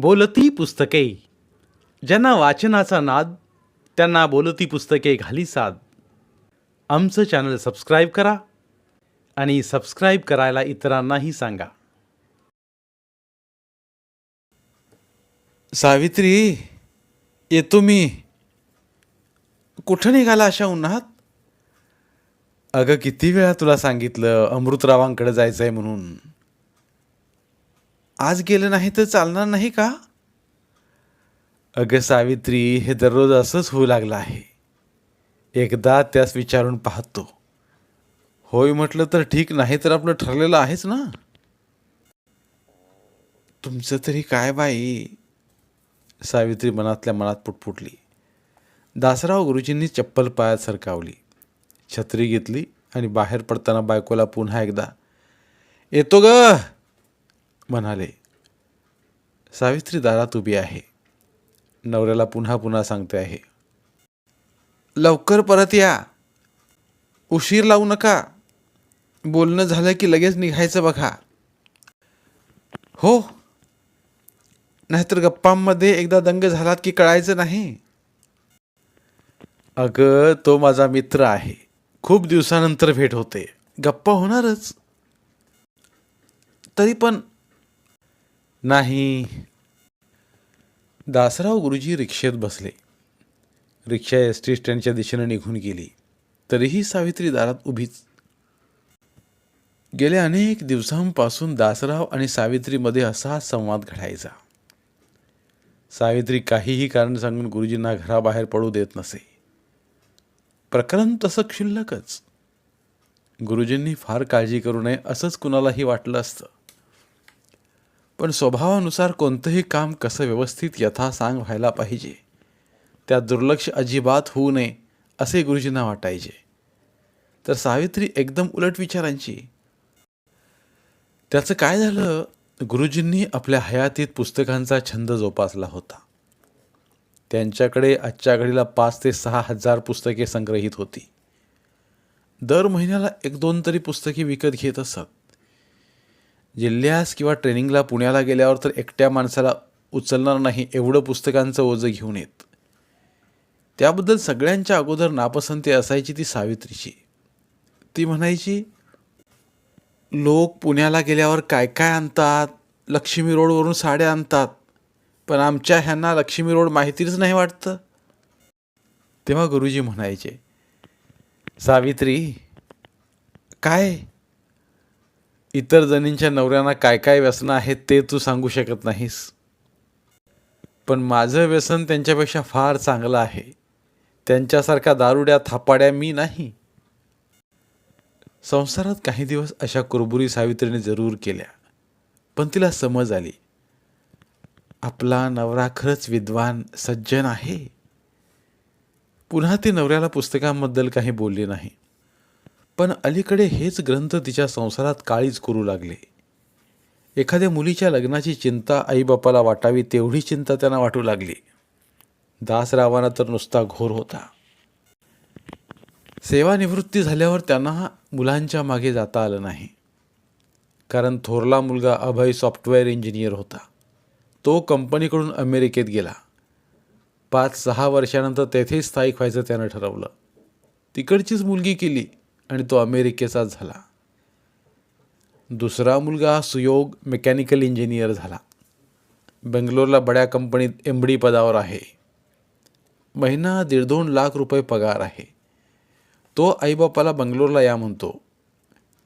बोलती पुस्तके. ज्यांना वाचनाचा नाद त्यांना बोलती पुस्तके घाली साद. आमचं चॅनल सबस्क्राईब करा आणि सबस्क्राईब करायला इतरांनाही सांगा. सावित्री येतो मी. कुठं निघाला अशा उन्हात? अगं किती वेळा तुला सांगितलं अमृतरावांकडे जायचं आहे म्हणून. आज गेलं नाही तर चालणार नाही का? अगं सावित्री हे दररोज असंच होऊ लागलं आहे. एकदा त्यास विचारून पाहतो. होय म्हटलं तर ठीक नाही तर आपलं ठरलेलं आहेच ना? तुमचं तरी काय बाई? सावित्री मनातल्या मनात पुटपुटली. दासराव गुरुजींनी चप्पल पायात सरकावली. छत्री घेतली आणि बाहेर पडताना बायकोला पुन्हा एकदा येतो ग. म्हणाले सावित्री दारात उभी आहे. नवऱ्याला पुन्हा पुन्हा सांगते आहे. लवकर परत या. उशीर लावू नका. बोलणं झालं की लगेच निघायचं बघा. हो. नाहीतर गप्पांमध्ये एकदा दंग झालात की कळायचं नाही. अगं तो माझा मित्र आहे. खूप दिवसानंतर भेट होते. गप्पा होणारच. तरी पण नाही. दासराव गुरुजी रिक्षेत बसले. रिक्षा एस टी स्टँडच्या दिशेने निघून गेली. तरीही सावित्री दारात उभीच. गेल्या अनेक दिवसांपासून दासराव आणि सावित्रीमध्ये असा संवाद घडायचा. सावित्री काहीही कारण सांगून गुरुजींना घराबाहेर पडू देत नसे. प्रकरण तसं क्षुल्लकच. गुरुजींनी फार काळजी करू नये असंच कुणालाही वाटलं असतं. पण स्वभावानुसार कोणतंही काम कसं व्यवस्थित यथासांग व्हायला पाहिजे. त्यात दुर्लक्ष अजिबात होऊ नये असे गुरुजींना वाटायचे. तर सावित्री एकदम उलट विचारांची त्याचं काय झालं? गुरुजींनी आपल्या हयातीत पुस्तकांचा छंद जोपासला होता. त्यांच्याकडे आजच्या घडीला पाच ते सहा हजार पुस्तके संग्रहित होती. दर महिन्याला एक दोन तरी पुस्तके विकत घेत असत. जिल्ह्यास किंवा ट्रेनिंगला पुण्याला गेल्यावर तर एकट्या माणसाला उचलणार नाही एवढं पुस्तकांचं ओझं घेऊन येत. त्याबद्दल सगळ्यांच्या अगोदर नापसंती असायची ती सावित्रीची. ती म्हणायची लोक पुण्याला गेल्यावर काय काय आणतात? लक्ष्मी रोडवरून साड्या आणतात. पण आमच्या ह्यांना लक्ष्मी रोड माहितीच नाही वाटतं. तेव्हा गुरुजी म्हणायचे सावित्री काय? इतर जणींच्या नवऱ्यांना काय काय व्यसनं आहेत ते तू सांगू शकत नाहीस. पण माझं व्यसन त्यांच्यापेक्षा फार चांगलं आहे. त्यांच्यासारख्या दारुड्या थापाड्या मी नाही. संसारात काही दिवस अशा कुरबुरी सावित्रीने जरूर केल्या पण तिला समज आली. आपला नवरा खरंच विद्वान सज्जन आहे. पुन्हा ती नवऱ्याला पुस्तकांबद्दल काही बोलली नाही. पण अलीकडे हेच ग्रंथ तिच्या संसारात काळीच करू लागले. एखाद्या मुलीच्या लग्नाची चिंता आईबापाला वाटावी तेवढी चिंता त्यांना वाटू लागली. दासरावांना तर नुसता घोर होता. सेवानिवृत्ती झाल्यावर त्यांना मुलांच्या मागे जाता आलं नाही. कारण थोरला मुलगा अभय सॉफ्टवेअर इंजिनियर होता. तो कंपनीकडून अमेरिकेत गेला. पाच सहा वर्षानंतर तेथेच स्थायिक व्हायचं त्यानं ठरवलं. तिकडचीच मुलगी केली. आणि तो अमेरिकेचाच झाला. दुसरा मुलगा सुयोग मेकॅनिकल इंजिनियर झाला. बेंगलोरला बड्या कंपनीत एम डी पदावर आहे. महिना दीड दोन लाख रुपये पगार आहे. तो आईबापाला बंगलोरला या म्हणतो.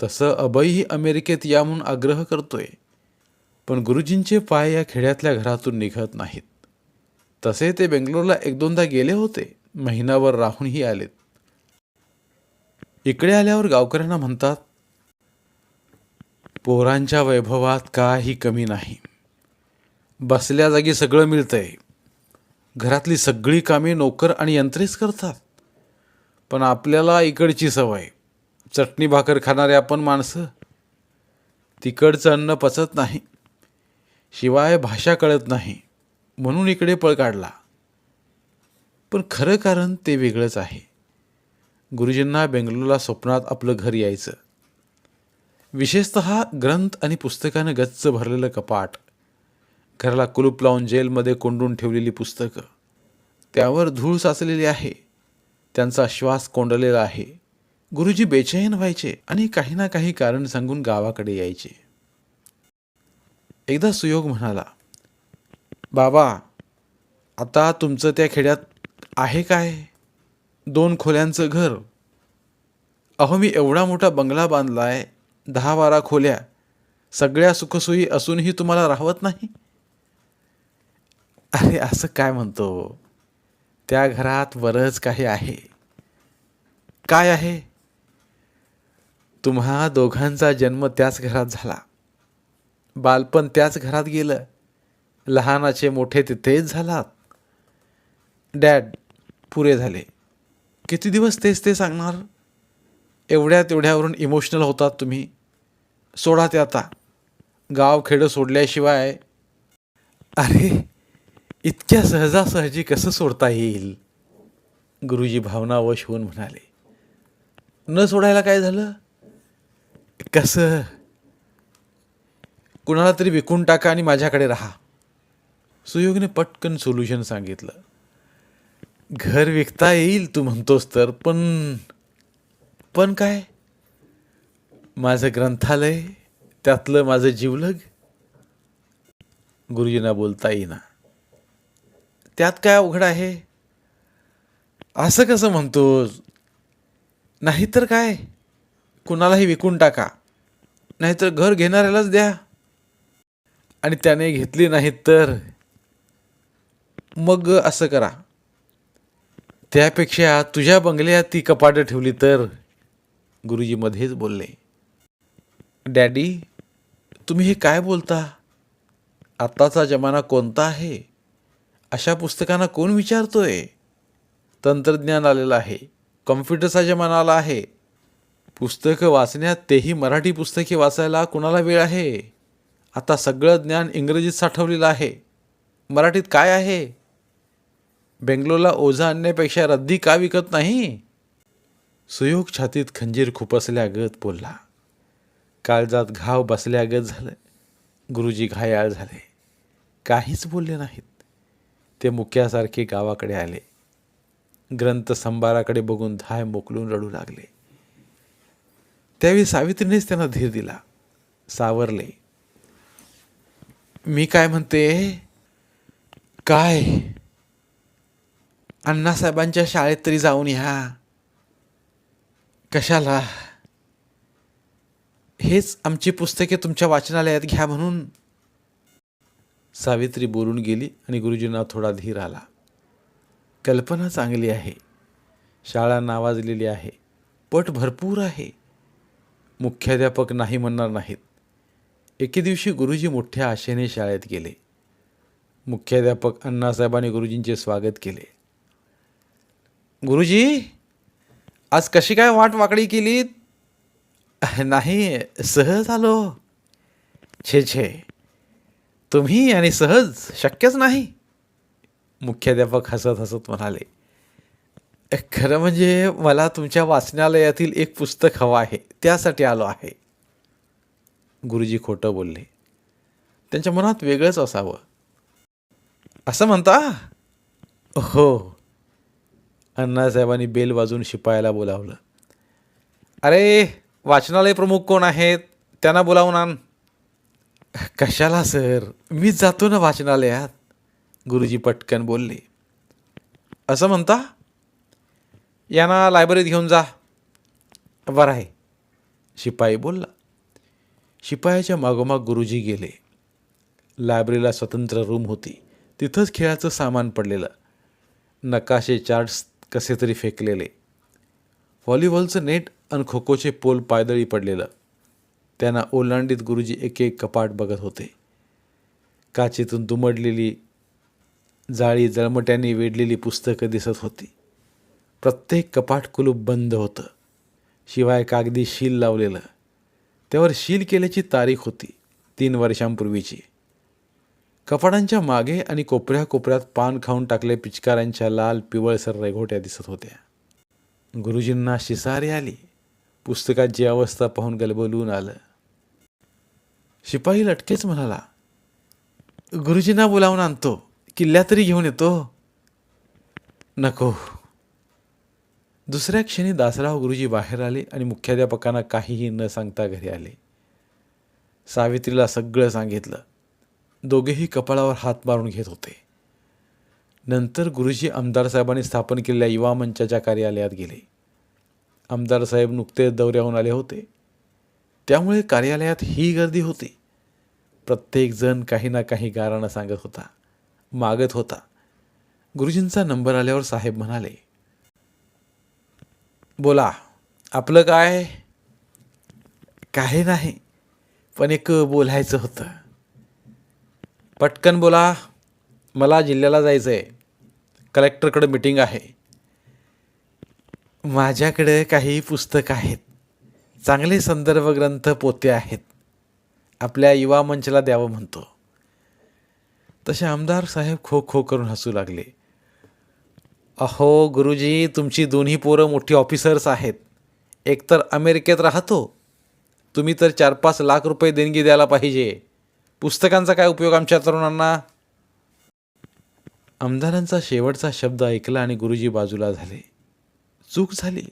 तसं अभयही अमेरिकेत या म्हणून आग्रह करतोय. पण गुरुजींचे पाय या खेड्यातल्या घरातून निघत नाहीत. तसे ते बेंगलोरला एक दोनदा गेले होते. महिनाभर राहूनही आलेत. इकडे आल्यावर गावकऱ्यांना म्हणतात पोरांच्या वैभवात काही कमी नाही. बसल्या जागी सगळं मिळतंय. घरातली सगळी कामे नोकर आणि यंत्रेच करतात. पण आपल्याला इकडची सवय. चटणी भाकर खाणारे आपण माणसं. तिकडचं अन्न पचत नाही. शिवाय भाषा कळत नाही. म्हणून इकडे पळ काढला. पण खरं कारण ते वेगळंच आहे. गुरुजींना बेंगलोरला स्वप्नात आपलं घर यायचं. विशेषत ग्रंथ आणि पुस्तकानं गच्च भरलेलं कपाट. घराला कुलूप लावून जेलमध्ये कोंडून ठेवलेली पुस्तकं. त्यावर धूळ साचलेली आहे. त्यांचा श्वास कोंडलेला आहे. गुरुजी बेचैन व्हायचे आणि काही ना काही कारण सांगून गावाकडे यायचे. एकदा सुयोग म्हणाला बाबा आता तुमचं त्या खेड्यात आहे काय? दोन खोल्यांचं घर. अहो मी एवढा मोठा बंगला बांधलाय दहा बारा खोल्या. सगळ्या सुखसोयी असूनही तुम्हाला राहवत नाही? अरे असं काय म्हणतो? त्या घरात बरंच काही आहे. काय आहे? तुम्हा दोघांचा जन्म त्याच घरात झाला. बालपण त्याच घरात गेलं. लहानाचे मोठे तिथेच झालात. डॅड पुरे झाले. किती दिवस तेच ते सांगणार? एवढ्या तेवढ्यावरून इमोशनल होतात तुम्ही. सोडा ते आता. गाव खेडं सोडल्याशिवाय. अरे इतक्या सहजासहजी कसं सोडता येईल? गुरुजी भावनावश होऊन म्हणाले. न सोडायला काय झालं? कसं? कुणाला तरी विकून टाका आणि माझ्याकडे राहा. सुयोगने पटकन सोल्युशन सांगितलं. घर विकता येईल तू म्हणतोस तर. पण पण काय? माझं ग्रंथालय त्यातलं माझं जीवलग गुरुजींना बोलता येईना. त्यात काय अवघड आहे? असं कसं म्हणतोस? नाहीतर काय? कुणालाही विकून टाका. नाहीतर घर घेणाऱ्यालाच द्या. आणि त्याने घेतली नाहीत तर? मग असं करा. त्यापेक्षा तुझ्या बंगल्यात ती कपाटं ठेवली तर गुरुजी मध्येच बोलले डॅडी तुम्ही हे काय बोलता? आत्ताचा जमाना कोणता आहे? अशा पुस्तकांना कोण विचारतोय? तंत्रज्ञान आलेलं आहे कम्प्युटरचा जमाना आला आहे. पुस्तकं वाचण्यात तेही मराठी पुस्तके वाचायला कुणाला वेळ आहे? आता सगळं ज्ञान इंग्रजीत साठवलेलं आहे. मराठीत काय आहे? बेंगलोरला ओझा आणण्यापेक्षा रद्दी का विकत नाही? सुयोग छातीत खंजीर खुपसल्यागत बोलला. काळजात घाव बसल्यागत झालं. गुरुजी घायाळ झाले. काहीच बोलले नाहीत. ते मुक्यासारखे गावाकडे आले. ग्रंथ संभाराकडे बघून धाय मोकलून रडू लागले. त्यावेळी सावित्रीनेच त्यांना धीर दिला. सावरले. मी काय म्हणते? काय? अण्णासाहेबांच्या शाळेत तरी जाऊन ह्या कशाला? हेच आमची पुस्तके तुमच्या वाचनालयात घ्या म्हणून. सावित्री बोलून गेली आणि गुरुजींना थोडा धीर आला. कल्पना चांगली आहे. शाळा नावाजलेली आहे. पट भरपूर आहे. मुख्याध्यापक नाही म्हणणार नाहीत. एके दिवशी गुरुजी मोठ्या आशेने शाळेत गेले. मुख्याध्यापक अण्णासाहेबांनी गुरुजींचे स्वागत केले. गुरुजी आज कशी काय वाट वाकडी केलीत नाही सहज आलो. छे छे. तुम्ही आणि सहज शक्यच नाही मुख्याध्यापक हसत हसत म्हणाले. खरं म्हणजे मला तुमच्या वाचनालयातील एक पुस्तक हवं आहे त्यासाठी आलो आहे. गुरुजी खोटं बोलले. त्यांच्या मनात वेगळंच असावं. असं म्हणता? हो. अण्णासाहेबांनी बेल वाजून शिपायाला बोलावलं. अरे वाचनालय प्रमुख कोण आहेत? त्यांना बोलावून आण. कशाला सर? मीच जातो ना वाचनालयात गुरुजी पटकन बोलले. असं म्हणता? यांना लायब्ररीत घेऊन जा. बरं आहे शिपाई बोलला. शिपायाच्या मागोमाग गुरुजी गेले. लायब्ररीला स्वतंत्र रूम होती. तिथंच खेळाचं सामान पडलेलं. नकाशे चार्ट्स कसे तरी फेकलेले. व्हॉलीबॉलचं नेट आणि खो खोचे पोल पायदळी पडलेलं. त्यांना ओलांडीत गुरुजी एक एक कपाट बघत होते. काचेतून दुमडलेली जाळी जळमट्याने वेढलेली पुस्तकं दिसत होती. प्रत्येक कपाट कुलूप बंद होतं. शिवाय कागदी शील लावलेलं. त्यावर शील केल्याची तारीख होती तीन वर्षांपूर्वीची. कपाडांच्या मागे आणि कोपऱ्या कोपऱ्यात पान खाऊन टाकले पिचकाऱ्यांच्या लाल पिवळसर रेघोट्या दिसत होत्या. गुरुजींना शिसारी आली. पुस्तकाची अवस्था पाहून गलबलून आलं. शिपाई लटकेच म्हणाला गुरुजींना बोलावून आणतो. किल्ल्या तरी घेऊन येतो. नको. दुसऱ्या क्षणी दासराव गुरुजी बाहेर आले आणि मुख्याध्यापकांना काहीही न सांगता घरी आले. सावित्रीला सगळं सांगितलं. दोघेही कपाळावर हात मारून घेत होते. नंतर गुरुजी आमदार साहेबांनी स्थापन केलेल्या युवा मंचाच्या कार्यालयात गेले. आमदार साहेब नुकतेच दौऱ्याहून आले होते. त्यामुळे कार्यालयात ही गर्दी होती. प्रत्येकजण काही ना काही गाराणं सांगत होता मागत होता. गुरुजींचा नंबर आल्यावर साहेब म्हणाले बोला आपलं काय? काही नाही पण एक बोलायचं होतं. पटकन बोला मला जिल्ह्याला जायचं आहे कलेक्टरकडं मिटिंग आहे. माझ्याकडे काही पुस्तकं आहेत. चांगले संदर्भ ग्रंथ पोते आहेत. आपल्या युवा मंचला द्यावं म्हणतो. तसे आमदार साहेब खो खो करून हसू लागले. अहो गुरुजी तुमची दोन्ही पोरं मोठी ऑफिसर्स आहेत. एकतर अमेरिकेत राहतो. तुम्ही तर चार पाच लाख रुपये देणगी द्यायला पाहिजे. पुस्तकांचा काय उपयोग आमच्या तरुणांना? आमदारांचा शेवटचा शब्द ऐकला आणि गुरुजी बाजूला झाले. चूक झाली.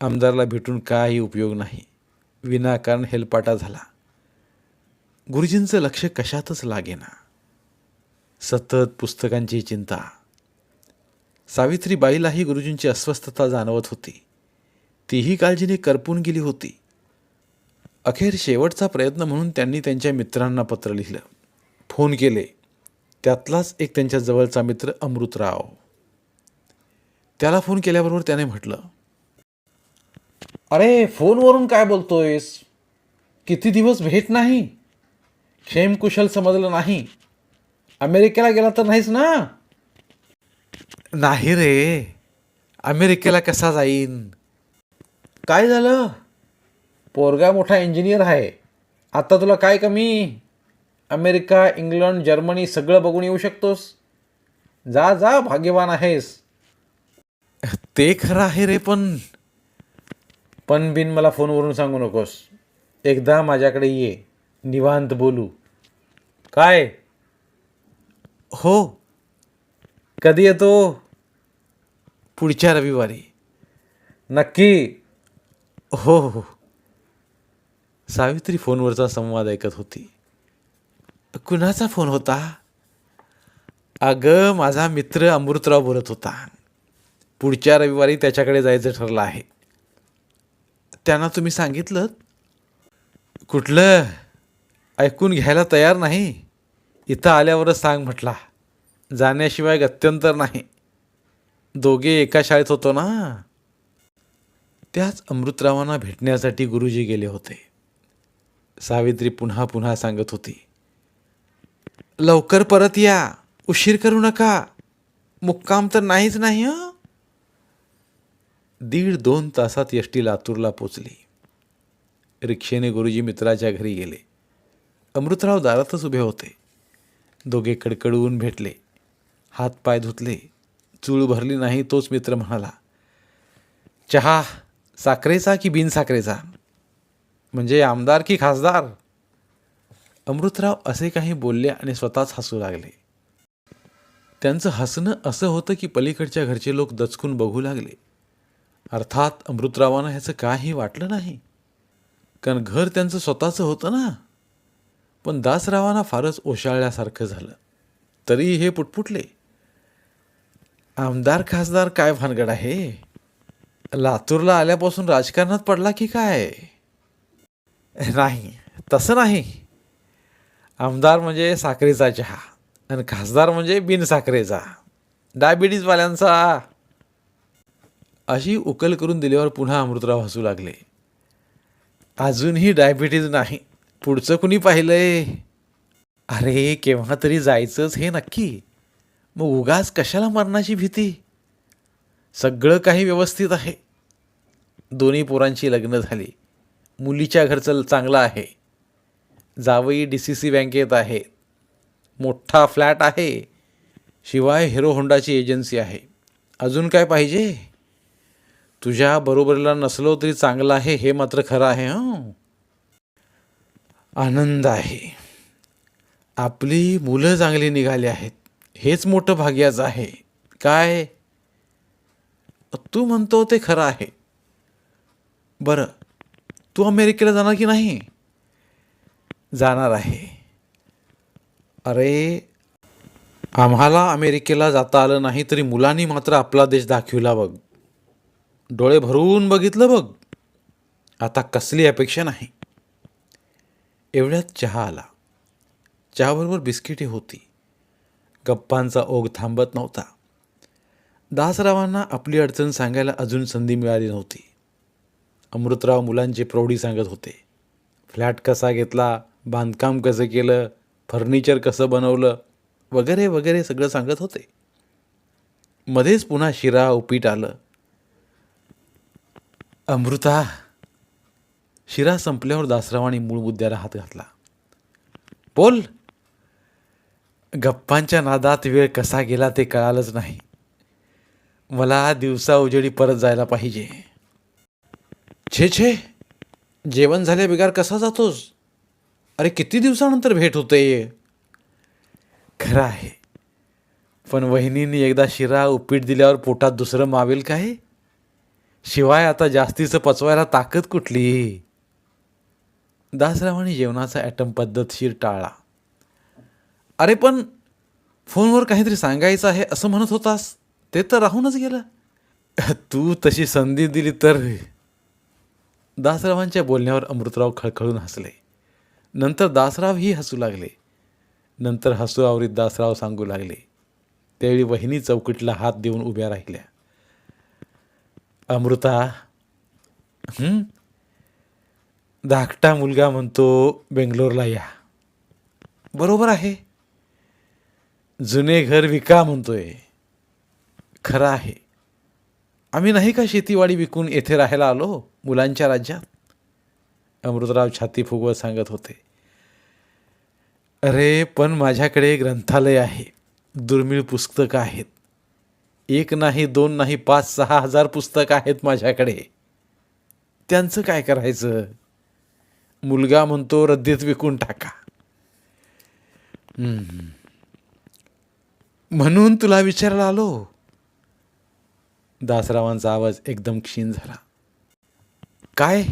आमदारला भेटून काही उपयोग नाही. विनाकारण हेलपाटा झाला. गुरुजींचं लक्ष कशातच लागेना. सतत पुस्तकांची चिंता. सावित्रीबाईलाही गुरुजींची अस्वस्थता जाणवत होती. तीही काळजीने करपून गेली होती. अखेर शेवटचा प्रयत्न म्हणून त्यांनी त्यांच्या मित्रांना पत्र लिहिलं. फोन केले. त्यातलाच एक त्यांच्या जवळचा मित्र अमृतराव. त्याला फोन केल्याबरोबर त्याने म्हटलं अरे फोनवरून काय बोलतोयस? किती दिवस भेट नाही? क्षेमकुशल समजलं नाही. अमेरिकेला गेला तर नाहीस ना? नाही रे. अमेरिकेला कसा जाईन? काय झालं? पोरगा मोठा इंजिनियर आहे. आता तुला काय कमी? अमेरिका इंग्लंड जर्मनी सगळं बघून येऊ शकतोस. जा जा भाग्यवान आहेस. ते खरं आहे रे पण. पण बिन मला फोनवरून सांगू नकोस. एकदा माझ्याकडे ये. निवांत बोलू. काय? हो. कधी येतो? पुढच्या रविवारी. नक्की? हो हो. सावित्री फोनवरचा संवाद ऐकत होती. कुणाचा फोन होता? अगं माझा मित्र अमृतराव बोलत होता. पुढच्या रविवारी त्याच्याकडे जायचं ठरलं आहे. त्यांना तुम्ही सांगितलं? कुठलं? ऐकून घ्यायला तयार नाही. इथं आल्यावरच सांग म्हटला. जाण्याशिवाय गत्यंतर नाही. दोघे एका शाळेत होतो ना? त्याच अमृतरावांना भेटण्यासाठी गुरुजी गेले होते. सावित्री पुन्हा पुन्हा सांगत होती लवकर परत या उशीर करू नका. मुक्काम तर नाहीच नाही हं? दीड दोन तासात यष्टी लातूरला पोचली. रिक्षेने गुरुजी मित्राच्या घरी गेले. अमृतराव दारातच उभे होते. दोघे कडकडून भेटले. हात पाय धुतले. चूळ भरली नाही तोच मित्र म्हणाला चहा साखरेचा की बिन साखरेचा म्हणजे आमदार की खासदार? अमृतराव असे काही बोलले आणि स्वतःच हसू लागले. त्यांचं हसणं असं होतं की पलीकडच्या घरचे लोक दचकून बघू लागले. अर्थात अमृतरावांना ह्याचं काही वाटलं नाही. कारण घर त्यांचं स्वतःचं होतं ना. पण दासरावांना फारच ओशाळल्यासारखं झालं. तरी हे पुटपुटले. आमदार खासदार काय भानगड आहे? लातूरला आल्यापासून राजकारणात पडला की काय? नाही तसं नाही. आमदार म्हणजे साखरेचा चहा आणि खासदार म्हणजे बिनसाखरेचा. डायबिटीजवाल्यांचा. अशी उकल करून दिल्यावर पुन्हा अमृतराव हसू लागले. अजूनही डायबिटीज नाही. पुढचं कुणी पाहिलंय? अरे केव्हा तरी जायचंच हे नक्की. मग उगाच कशाला मरणाची भीती? सगळं काही व्यवस्थित आहे. दोन्ही पोरांची लग्न झाली. मुलीच्या घरचं चांगलं आहे. जावई डी सी सी बँकेत आहे. मोठा फ्लॅट आहे. शिवाय हिरो होंडाची एजन्सी आहे. अजून काय पाहिजे? तुझ्या बरोबरीला नसलो तरी चांगलं आहे हे मात्र खरं आहे हं? आनंद आहे. आपली मुलं चांगली निघाली आहेत. हेच मोठं भाग्याचं आहे. काय? तू म्हणतो ते खरं आहे. बरं तू अमेरिकेला जाणार की नाही? जाणार आहे. अरे आम्हाला अमेरिकेला जाता आलं नाही तरी मुलांनी मात्र आपला देश दाखविला बघ. डोळे भरून बघितलं बघ. आता कसली अपेक्षा नाही. एवढ्यात चहा आला. चहाबरोबर बिस्किटे होती. गप्पांचा ओघ थांबत नव्हता. दासरावांना आपली अडचण सांगायला अजून संधी मिळाली नव्हती. अमृतराव मुलांची प्रौढी सांगत होते. फ्लॅट कसा घेतला बांधकाम कसं केलं फर्निचर कसं बनवलं वगैरे वगैरे सगळं सांगत होते. मध्येच पुन्हा शिरा उपीट आलं. अमृता शिरा संपल्यावर दासरावांनी मूळ मुद्द्याला हात घातला. बोल. गप्पांच्या नादात वेळ कसा गेला ते कळालंच नाही. मला दिवसा उजेडी परत जायला पाहिजे. छे छे. जेवण झाल्या बिगार कसा जातोस? अरे किती दिवसानंतर भेट होते खरं आहे. पण वहिनींनी एकदा शिरा उपीट दिल्यावर पोटात दुसरं मावेल काय शिवाय आता जास्तीचं पचवायला ताकद कुठली दासरावाने जेवणाचा ॲटम पद्धतशीर टाळला अरे पण फोनवर काहीतरी सांगायचं आहे असं म्हणत होतास. ते तर राहूनच गेलं. तू तशी संधी दिली तर दासरावांच्या बोलण्यावर अमृतराव खळखळून हसले. नंतर दासरावही हसू लागले. नंतर हसू आवरीत दासराव सांगू लागले. त्यावेळी वहिनी चौकटीला हात देऊन उभ्या राहिल्या. अमृता धाकटा मुलगा म्हणतो बेंगलोरला या. बरोबर आहे. जुने घर विका म्हणतोय. खरं आहे. आम्ही नाही का शेतीवाडी विकून येथे राहायला आलो? मुलांच्या राज्यात. अमृतराव छाती फुगवत सांगत होते. अरे पण माझ्याकडे ग्रंथालय आहे. दुर्मिळ पुस्तकं आहेत. एक नाही दोन नाही पाच सहा हजार पुस्तकं आहेत माझ्याकडे. त्यांचं काय करायचं? मुलगा म्हणतो रद्दीत विकून टाका. म्हणून तुला विचारायला आलो. दासरावांचा आवाज एकदम क्षीण झाला. काय?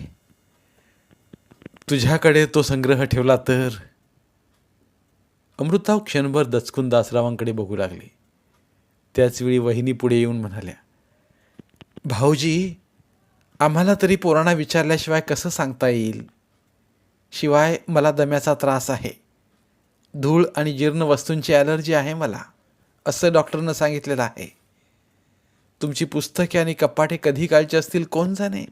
तुझ्याकडे तो संग्रह ठेवला तर? अमृताव क्षणभर दचकून दासरावांकडे बघू लागले. त्याचवेळी वहिनी पुढे येऊन म्हणाल्या भाऊजी आम्हाला तरी पोरांना विचारल्याशिवाय कसं सांगता येईल? शिवाय मला दम्याचा त्रास आहे. धूळ आणि जीर्ण वस्तूंची ॲलर्जी आहे मला असं डॉक्टरनं सांगितलेलं आहे. तुमची पुस्तके आणि कपाटे कधी कालची असतील कोण जाणे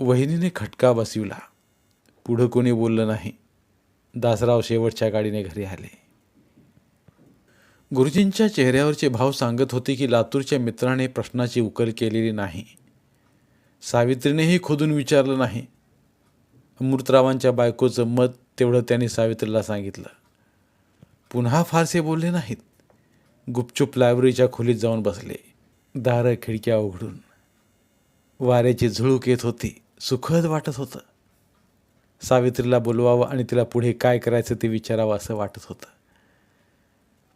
वहिनीने खटका बसविला. पुढं कोणी बोललं नाही. दासराव शेवटच्या गाडीने घरी आले. गुरुजींच्या चेहऱ्यावरचे भाव सांगत होते की लातूरच्या मित्राने प्रश्नाची उकल केलेली नाही. सावित्रीनेही खोदून विचारलं नाही. अमृतरावांच्या बायकोचं मत तेवढं त्यांनी सावित्रीला सांगितलं. पुन्हा फारसे बोलले नाहीत. गुपचूप लायब्ररीच्या खोलीत जाऊन बसले. दारं खिडक्या उघडून. वाऱ्याची झुळूक येत होती. सुखद वाटत होतं. सावित्रीला बोलवावं आणि तिला पुढे काय करायचं ते विचारावं असं वाटत होतं.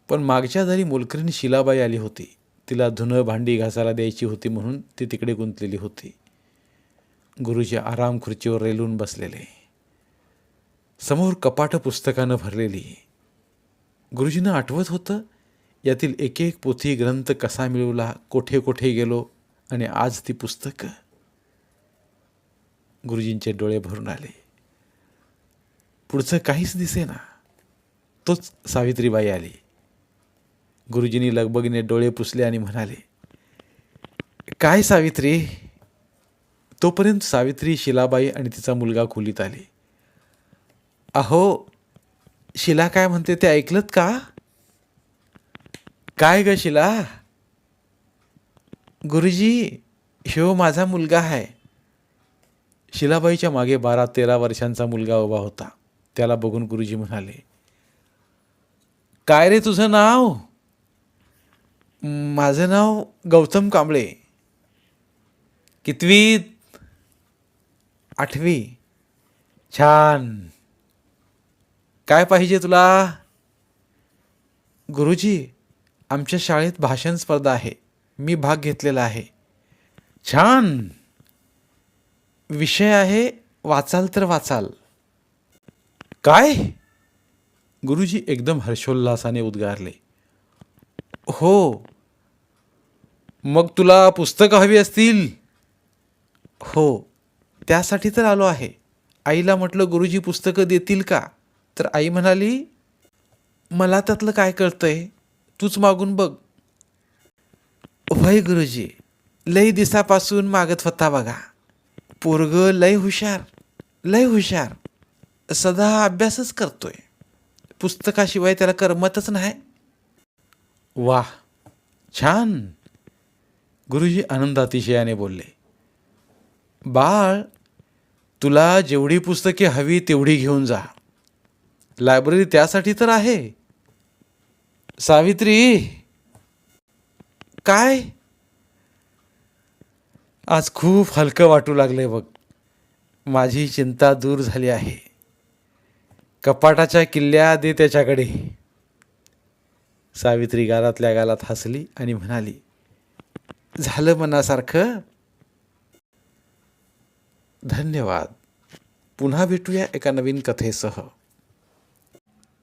पण मागच्या दारी मोलकरीण शिलाबाई आली होती. तिला धुनं भांडी घासायला द्यायची होती म्हणून ती तिकडे गुंतलेली होती. गुरुजी आराम खुर्चीवर रेलून बसलेले. समोर कपाट पुस्तकानं भरलेली. गुरुजींना आठवत होतं यातील एक एक पोथी ग्रंथ कसा मिळवला कोठे कोठे गेलो आणि आज ती पुस्तकं? गुरुजींचे डोळे भरून आले. पुढचं काहीच दिसेना. तोच सावित्रीबाई आली. गुरुजींनी लगबगीने डोळे पुसले आणि म्हणाले काय सावित्री? तोपर्यंत सावित्री शिलाबाई आणि तिचा मुलगा खोलीत आले. अहो शिला काय म्हणते ते ऐकलत का? काय ग शिला? गुरुजी ह्यो माझा मुलगा आहे शिलाबाईच्या मागे बारा तेरा वर्षांचा मुलगा उभा होता. त्याला बघून गुरुजी म्हणाले काय रे तुझं नाव? माझं नाव गौतम कांबळे. कितवीत आठवी. छान. काय पाहिजे तुला? गुरुजी आमच्या शाळेत भाषण स्पर्धा आहे. मी भाग घेतलेला आहे. छान! विषय आहे वाचाल तर वाचाल. काय? गुरुजी एकदम हर्षोल्लासाने उद्गारले. हो. मग तुला पुस्तकं हवी असतील? हो. त्यासाठी तर आलो आहे. आईला म्हटलं गुरुजी पुस्तकं देतील का? तर आई म्हणाली मला त्यातलं काय कळतंय? तूच मागून बघ. वय गुरुजी लय दिसापासून मागत होता बघा. पोरग लय हुशार लय हुशार. सदा अभ्यासच करतोय. पुस्तकाशिवाय त्याला करमतच नाही. वा छान. गुरुजी आनंदातिशयाने बोलले. बाळ तुला जेवढी पुस्तके हवी तेवढी घेऊन जा. लायब्ररी त्यासाठी तर आहे. सावित्री! काय? आज खूप हलकं वाटू लागले बघ. माझी चिंता दूर झाली आहे. कपाटाच्या किल्ल्या दे त्याच्याकडे. सावित्री गालातल्या गालात हसली आणि म्हणाली झालं मनासारखं? धन्यवाद. पुन्हा भेटूया एका नवीन कथेसह.